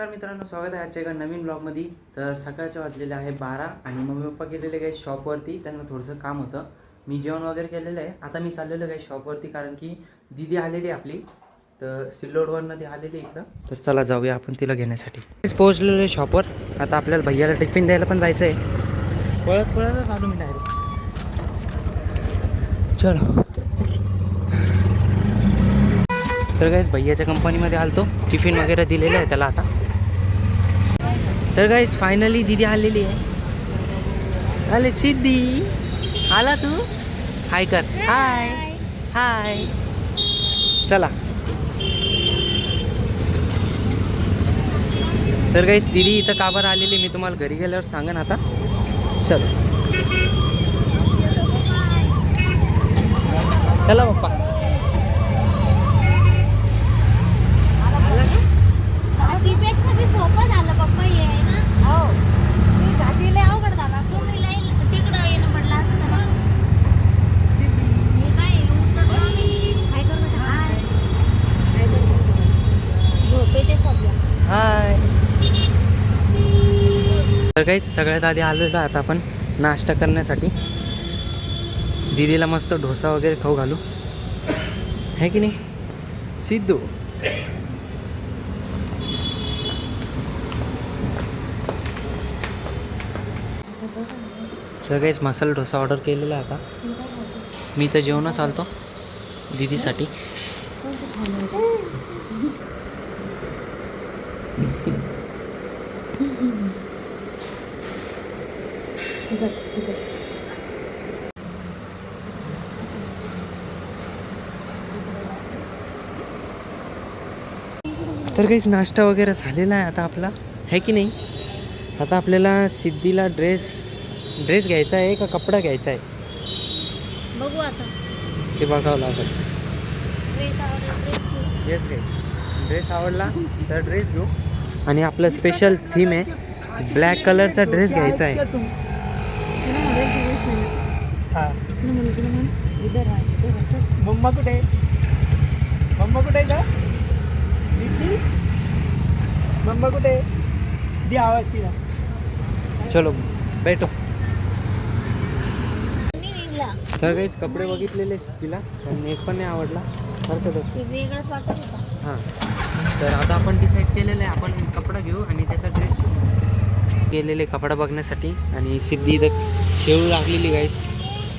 नमस्कार मित्रांनो स्वागत आहे आजच्या एका नवीन ब्लॉगमध्ये तर सकाळचे वाजलेले आहे बारा आणि मम्मी पप्पा गेलेले काही शॉपवरती त्यांना थोडंसं काम होतं. मी जेवण वगैरे केलेलं आहे. आता मी चाललेलो काही शॉपवरती कारण की दिदी आलेली आहे आपली. तर सिल्लोडवरनं ती आलेली इकडं. तर चला जाऊया आपण तिला घेण्यासाठी. पोहोचलेलो आहे शॉपवर आता आपल्याला भैयाला टिफिन द्यायला पण जायचं आहे पळत पळतच आलो मी डायरेक्ट चलो. तर गाईज भैयाच्या कंपनीमध्ये आलतो. टिफिन वगैरे दिलेलं आहे त्याला आता. तर गाईज फायनली दिदी आलेली आहे. आले सिद्धी आला तू? हाय कर. हाय हाय चला. तर गाईज दिदी इथं का बरं आलेली मी तुम्हाला घरी गेल्यावर सांगेन आता. चल. चला पप्पा घाटीपेक्षा ते सोपं झालं पप्पा हे आहे ना हो घाटीला अवघड झाला तुम्ही लई तिकडं येणं म्हटलं असतं ना हे काय उतरलो आम्ही काय करू बेटा हाय काय करू झोपे ते सध्या हाय तर काही सगळ्यात आधी आलेलो आता आपण नाश्ता करण्यासाठी. दीदीला मस्त डोसा वगैरे खाऊ घालू. है की नाही? सिद्धू. तर काहीच मसाला डोसा ऑर्डर केलेला आहे आता. मी तर जेवणच आलतो दीदीसाठी. तर काहीच नाश्ता वगैरे झालेला आहे आता आपला. है की नाही? आता आपल्याला सिद्धीला ड्रेस ड्रेस घ्यायचा आहे का कपडा घ्यायचा आहे? बघू आता. ते बघावं लागेल. ड्रेस घ्यायचा ड्रेस आवडला तर ड्रेस घेऊ. आणि आपलं स्पेशल थीम आहे ब्लॅक कलरचा ड्रेस घ्यायचा आहे. मम्मा कुठे? मम्मा कुठे का दीदी? मम्मा कुठे? दी आवाज तिला. चलो भेटो. निघला तर काहीच कपडे बघितलेले तिला पण एक पण नाही आवडला. हरकतच ते वेगळंच वाटत होता. हां. तर आता आपण डिसाईड केलेलं आहे आपण कपडा घेऊ आणि त्याचा ड्रेस गेलेले कपडा बघण्यासाठी आणि सिद्धी इथं खेळू लागलेली गाईस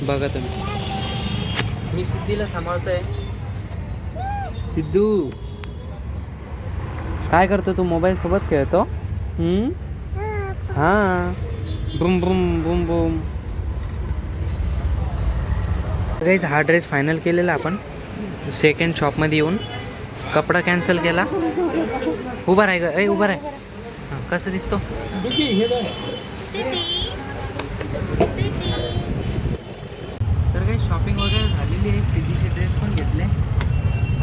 बघा तुम्ही. मी सिद्धीला सांभाळतोय. सिद्धू. काय करतो तू? मोबाईल सोबत खेळतो? हा हां. बुम बुम बुम बुम. गाईज हा ड्रेस फायनल केलेला आपण. सेकंड शॉपमध्ये येऊन कपडा कॅन्सल केला. उभा राह ग. ए उभा राह. कसं दिसतो? हे तर काही शॉपिंग वगैरे झालेली आहे. सिद्धीचे ड्रेस पण घेतले.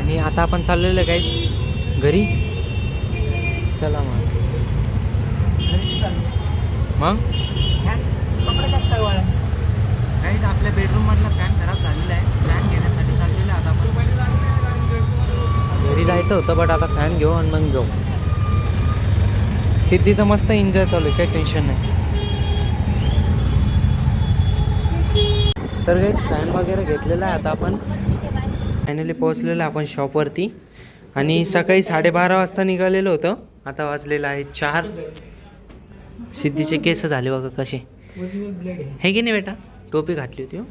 आणि आता आपण चाललेलो आहे काही घरी. चला मग. मग? काहीच आपल्या बेडरूममधला फॅन खराब झालेला आहे. फॅन घेण्यासाठी चाललेलं आहे आता आपण. घरी जायचं होतं बट आता फॅन घेऊ आणि मग जाऊ. सिद्धीचं मस्त एन्जॉय चालू आहे काही टेन्शन नाही. तर काही फॅन वगैरे घेतलेला आहे आता आपण. फायनली पोहोचलेलो आहे आपण शॉपवरती आणि सकाळी साडेबारा वाजता निघालेलो होतं. आता वाजलेलं आहे चार. सिद्धीचे केस झाले बघा कसे. हे की नाही बेटा? टोपी घातली होती हो.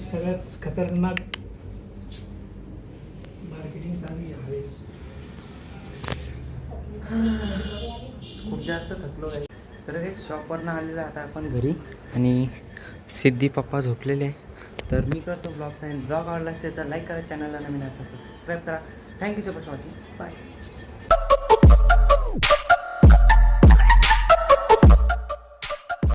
सगळ्यात खतरनाक मार्केटिंग चालू आहे ह्यावेळेस खूप जास्त थकलो आहे. तर हे शॉपवरनं आलेलं आता आपण घरी. आणि सिद्धी पप्पा झोपलेले आहे. तर मी करतो ब्लॉगचा ब्लॉग आवडला असेल तर लाईक करा चॅनलला नवीन असेल तर सबस्क्राईब करा. Thank you so much watching bye